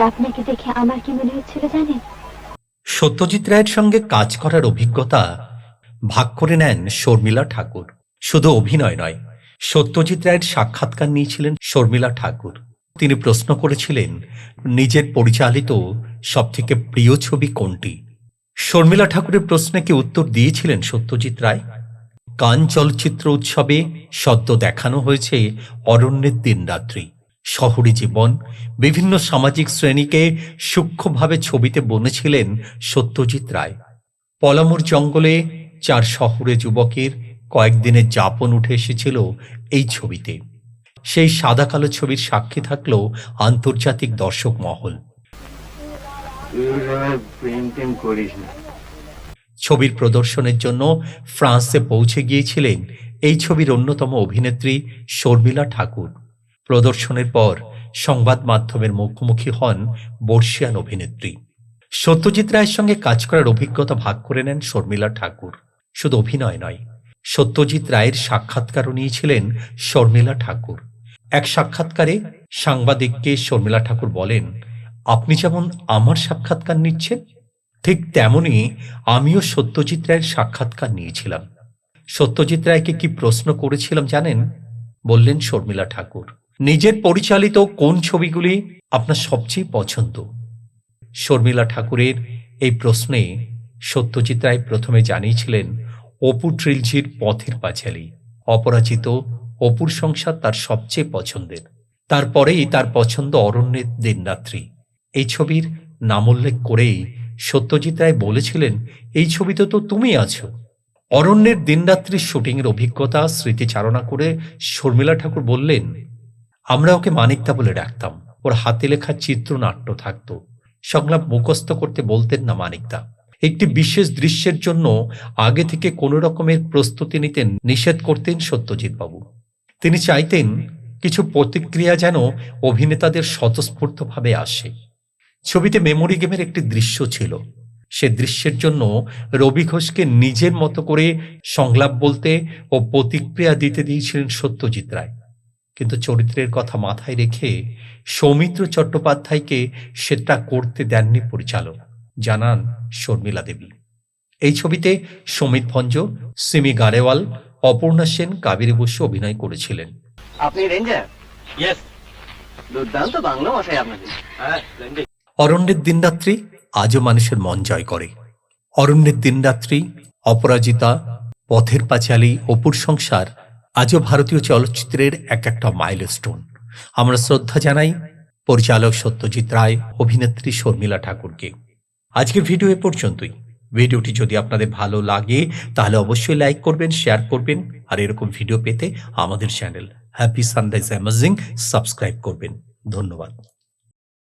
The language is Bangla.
আপনাকে দেখে আমার কি মনে হচ্ছিল জানেন? সত্যজিৎ রায়ের সঙ্গে কাজ করার অভিজ্ঞতা ভাগ করে নেন শর্মিলা ঠাকুর। শুধু অভিনয় নয়, সত্যজিৎ রায়ের সাক্ষাৎকার নিয়েছিলেন শর্মিলা ঠাকুর। তিনি প্রশ্ন করেছিলেন, নিজের পরিচালিত সবথেকে প্রিয় ছবি কোনটি? শর্মিলা ঠাকুরের প্রশ্নে কি উত্তর দিয়েছিলেন সত্যজিৎ রায়? কান চলচ্চিত্র উৎসবে সদ্য দেখানো হয়েছে অরণ্যের দিনরাত্রি। শহরী জীবন। বিভিন্ন সামাজিক শ্রেণীকে সূক্ষ্মভাবে ছবিতে বনেছিলেন সত্যজিৎ রায়। পলামুর জঙ্গলে চার শহরে যুবকের কয়েকদিনের যাপন উঠে এসেছিল এই ছবিতে। সেই সাদা কালো ছবির সাক্ষী থাকল আন্তর্জাতিক দর্শক মহল। ছবির প্রদর্শনের জন্য ফ্রান্সে পৌঁছে গিয়েছিলেন এই ছবির অন্যতম অভিনেত্রী শর্মিলা ঠাকুর। প্রদর্শনের পর সংবাদ মাধ্যমের মুখোমুখি হন বর্ষিয়ান অভিনেত্রী। সত্যজিৎ রায়ের সঙ্গে কাজ করার অভিজ্ঞতা ভাগ করে নেন শর্মিলা ঠাকুর। শুধু অভিনয় নয়, সত্যজিৎ রায়ের সাক্ষাৎকারও নিয়েছিলেন শর্মিলা ঠাকুর। এক সাক্ষাৎকারে সাংবাদিককে শর্মিলা ঠাকুর বলেন, আপনি যেমন আমার সাক্ষাৎকার নিচ্ছেন, ঠিক তেমনি আমিও সত্যজিৎ রায়ের সাক্ষাৎকার নিয়েছিলাম। সত্যজিৎ রায়কে কি প্রশ্ন করেছিলাম জানেন? বললেন শর্মিলা ঠাকুর। নিজের পরিচালিত কোন ছবিগুলি আপনার সবচেয়ে পছন্দ? শর্মিলা ঠাকুরের এই প্রশ্নে সত্যজিৎ রায় প্রথমে জানিয়েছিলেন, অপু ট্রিলজির পথের পাঁচালী। অপরাজিত অপুর সংসার তার সবচেয়ে পছন্দের। তারপরেই তার পছন্দ অরণ্যের দিনরাত্রি এই ছবির নামোল্লেখ করেই সত্যজিৎ রায় বলেছিলেন, এই ছবিতে তো তুমি আছো। অরণ্যের দিনরাত্রির শুটিংয়ের অভিজ্ঞতা, স্মৃতিচারণা করে শর্মিলা ঠাকুর বললেন আমরা ওকে মানিকদা বলে ডাকতাম। ওর হাতে লেখা চিত্রনাট্য থাকতো। সংলাপ মুখস্থ করতে বলতেন না মানিকদা। একটি বিশেষ দৃশ্যের জন্য আগে থেকে কোনো রকমের প্রস্তুতি নিতেন, নিষেধ করতেন সত্যজিৎ বাবু তিনি চাইতেন কিছু প্রতিক্রিয়া যেন অভিনেতাদের স্বতঃস্ফূর্তভাবে আসে। ছবিতে মেমোরি গেমের একটি দৃশ্য ছিল। সে দৃশ্যের জন্য রবি ঘোষকে নিজের মতো করে সংলাপ বলতে ও প্রতিক্রিয়া দিতে দিয়েছিলেন সত্যজিৎ রায়। কিন্তু চরিত্রের কথা মাথায় রেখে সৌমিত্র চট্টোপাধ্যায়কে সেটা করতে দেননি পরিচালক। জানান শর্মিলা দেবী। এই ছবিতে সমিত ভঞ্জ সিমি গারেওয়াল অপর্ণা সেন কাবেরী বসু অভিনয় করেছিলেন। আপনি রেঞ্জার? ইয়েস দুর্দান্ত বাংলা ভাষায় আপনাদের হ্যাঁ অরণ্যের দিনরাত্রি আজও মানুষের মন জয় করে। অরণ্যের দিনরাত্রি অপরাজিতা পথের পাঁচালী অপুর সংসার আজও ভারতীয় চলচ্চিত্রের এক একটা মাইলস্টোন আমরা শ্রদ্ধা জানাই পরিচালক সত্যজিৎ রায়, অভিনেত্রী শর্মিলা ঠাকুরকে। আজকের ভিডিও এ পর্যন্তই। ভিডিওটি যদি আপনাদের ভালো লাগে, তাহলে অবশ্যই লাইক করবেন, শেয়ার করবেন, আর এরকম ভিডিও পেতে আমাদের channel Happy Sunrise Amazing subscribe করবেন। ধন্যবাদ।